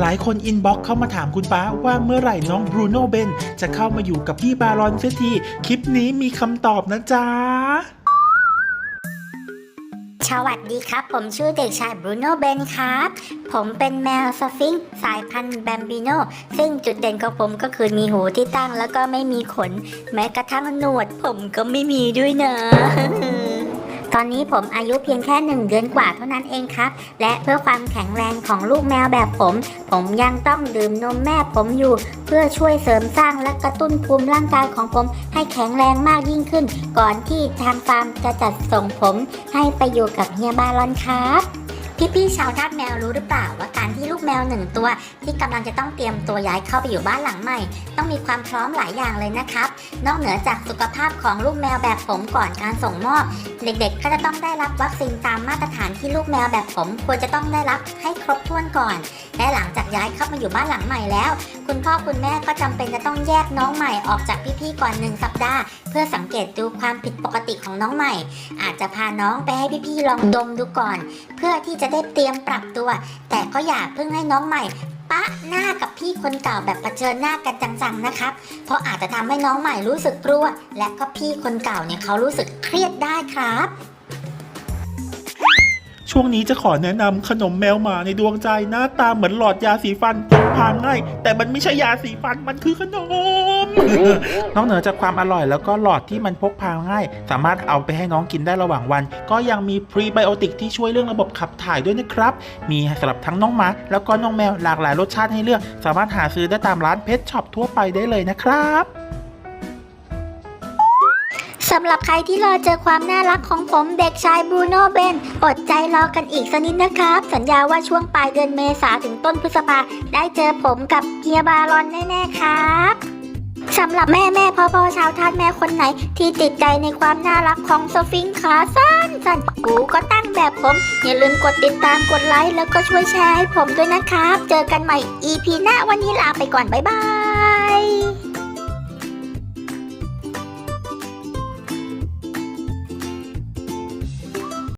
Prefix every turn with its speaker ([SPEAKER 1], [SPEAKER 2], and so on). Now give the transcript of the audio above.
[SPEAKER 1] หลายคนอินบ็อกเข้ามาถามคุณป้าว่าเมื่อไหร่น้องบรูโน่เบนจะเข้ามาอยู่กับพี่บารอนเสียทีคลิปนี้มีคำตอบนะจ๊ะ
[SPEAKER 2] สวัสดีครับ ผมชื่อเด็กชายบรูโน่เบนครับ ผมเป็นแมวสฟิงค์สายพันธุ์แบมบิโนซึ่งจุดเด่นของผมก็คือมีหูที่ตั้งแล้วก็ไม่มีขน แม้กระทั่งหนวดผมก็ไม่มีด้วยนะ อนนี้ผมอายุเพียงแค่หนึ่งเดือนกว่าเท่านั้นเองครับ และเพื่อความแข็งแรงของลูกแมวแบบผม ผมยังต้องดื่มนมแม่ผมอยู่ เพื่อช่วยเสริมสร้างและกระตุ้นภูมิร่างกายของผม ให้แข็งแรงมากยิ่งขึ้น ก่อนที่ทางฟาร์มจะจัดส่งผม ให้ไปอยู่กับเฮียบารอนครับ พี่ๆชาวทาสแมวรู้หรือเปล่าว่าการที่ลูกแมวหนึ่งตัว ที่กำลังจะต้องเตรียมตัวย้ายเข้าไปอยู่บ้านหลังใหม่ ต้องมีความพร้อมหลายอย่างเลยนะครับ นอกเหนือจากสุขภาพของลูกแมวแบบผมก่อนการส่งมอบ เด็กๆ ก็จะต้องได้รับวัคซีนตามมาตรฐานที่ลูกแมวแบบผมควรจะต้องได้รับให้ครบถ้วนก่อน และหลังจากย้ายเข้ามาอยู่บ้านหลังใหม่แล้ว คุณพ่อคุณแม่ก็จำเป็นจะต้องแยกน้องใหม่ออกจากพี่ๆก่อนหนึ่งสัปดาห์ เพื่อสังเกตดูความผิดปกติของน้องใหม่ อาจจะพาน้องไปให้พี่ๆลองดมดูก่อน เพื่อที่จะได้เตรียมปรับตัว แต่ก็อย่าเพิ่งให้น้องใหม่ปะหน้ากับพี่คนเก่าแบบเผชิญหน้ากันจังๆนะครับ เพราะอาจจะทำให้น้องใหม่รู้สึกกลัว และก็พี่คนเก่าเนี่ยเขารู้สึกเครียดได้ครับ
[SPEAKER 1] ช่วงนี้จะขอแนะนำขนมแมวหมาในดวงใจหน้าตาเหมือนหลอดยาสีฟันพกพาง่าย แต่มันไม่ใช่ยาสีฟันมันคือขนม นอกเหนือจากความอร่อยแล้วก็หลอดที่มันพกพาง่าย สามารถเอาไปให้น้องกินได้ระหว่างวัน ก็ยังมีพรีไบโอติกที่ช่วยเรื่องระบบขับถ่ายด้วยนะครับ มีสำหรับทั้งน้องหมาแล้วก็น้องแมวหลากหลายรสชาติให้เลือก สามารถหาซื้อได้ตามร้านเพชช็อปทั่วไปได้เลยนะครับ
[SPEAKER 2] สำหรับใครที่รอเจอความน่ารักของผมเด็กชายบรูโน่เบนอดใจรอกันอีกสักนิดนะครับ สัญญาว่าช่วงปลายเดือนเมษาถึงต้นพฤษภาได้เจอผมกับเฮียบารอนแน่ๆครับสำหรับแม่แม่พ่อพ่อชาวทาสแม่คนไหน ที่ติดใจในความน่ารักของสฟิงค์ขาสั้นสั้นกูก็ตั้งแบบผม อย่าลืมกดติดตามกดไลค์แล้วก็ช่วยแชร์ให้ผมด้วยนะครับ เจอกันใหม่ EP หน้าวันนี้ลาไปก่อน บ๊ายบาย